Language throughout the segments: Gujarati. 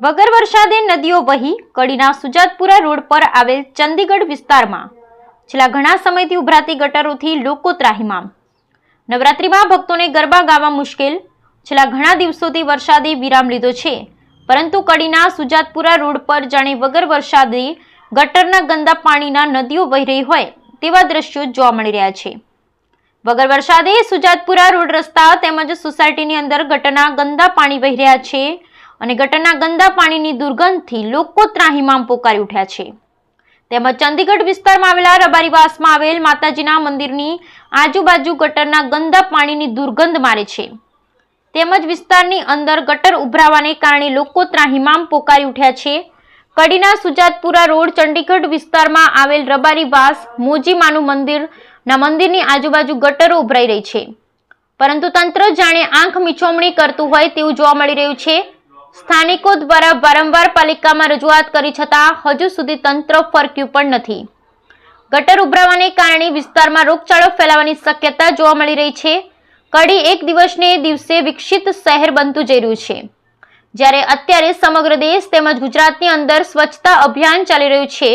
વગર વરસાદે નદીઓ વહી કડીના સુજાતપુરા રોડ પર આવેલ ચંદીગઢ વિસ્તારમાં છેલ્લા ઘણા સમયથી ઉભરાતી ગટરોથી લોકો ત્રાહિમામ નવરાત્રિમાં ભક્તોને ગરબા ગાવા મુશ્કેલ. છેલ્લા ઘણા દિવસોથી વરસાદે વિરામ લીધો છે. પરંતુ કડીના સુજાતપુરા રોડ પર જાણે વગર વરસાદે ગટરના ગંદા પાણીના નદીઓ વહી રહી હોય તેવા દ્રશ્યો જોવા મળી રહ્યા છે. વગર વરસાદે સુજાતપુરા રોડ રસ્તા તેમજ સોસાયટીની અંદર ગટરના ગંદા પાણી વહી રહ્યા છે. અને ગટરના ગંદા પાણીની દુર્ગંધથી લોકો ત્રાહિમામ પોકારી ઉઠ્યા છે. તેમજ ચંદીગઢ વિસ્તારમાં આવેલા રબારીવાસમાં આવેલ માતાજીના મંદિરની આજુબાજુ ગટરના ગંદા પાણીની દુર્ગંધ મારે છે. તેમજ વિસ્તારની અંદર ગટર ઉભરાવાને કારણે લોકો ત્રાહિમામ પોકારી ઉઠ્યા છે. કડીના સુજાતપુરા રોડ ચંડીગઢ વિસ્તારમાં આવેલ રબારીવાસ મોજીમાનું મંદિરના મંદિરની આજુબાજુ ગટરો ઉભરાઈ રહી છે. પરંતુ તંત્ર જાણે આંખ મીચોમણી કરતું હોય તેવું જોવા મળી રહ્યું છે. સ્થાનિકો દ્વારા વારંવાર પાલિકામાં રજૂઆત કરી છતાં હજુ સુધી તંત્ર ફરક્યું પણ નથી. ગટર ઉભરાવાને કારણે વિસ્તારમાં રોગચાળો ફેલાવાની શક્યતા જોવા મળી રહી છે. કડી એક દિવસને દિવસે વિકસિત શહેર બનતું જઈ રહ્યું છે. જ્યારે અત્યારે સમગ્ર દેશ તેમજ ગુજરાતની અંદર સ્વચ્છતા અભિયાન ચાલી રહ્યું છે,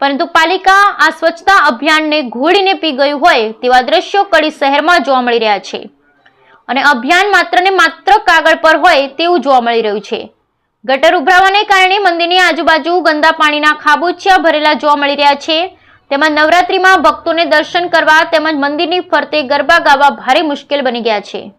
પરંતુ પાલિકા આ સ્વચ્છતા અભિયાનને ઘોડીને પી ગયું હોય તેવા દ્રશ્યો કડી શહેરમાં જોવા મળી રહ્યા છે. અને અભિયાન માત્ર ને માત્ર કાગળ પર હોય તેવું જોવા મળી રહ્યું છે. ગટર ઉભરાવાને કારણે મંદિરની આજુબાજુ ગંદા પાણીના ખાબોચિયા ભરેલા જોવા મળી રહ્યા છે. તેમજ નવરાત્રીમાં ભક્તોને દર્શન કરવા તેમજ મંદિરની ફરતે ગરબા ગાવા ભારે મુશ્કેલ બની ગયા છે.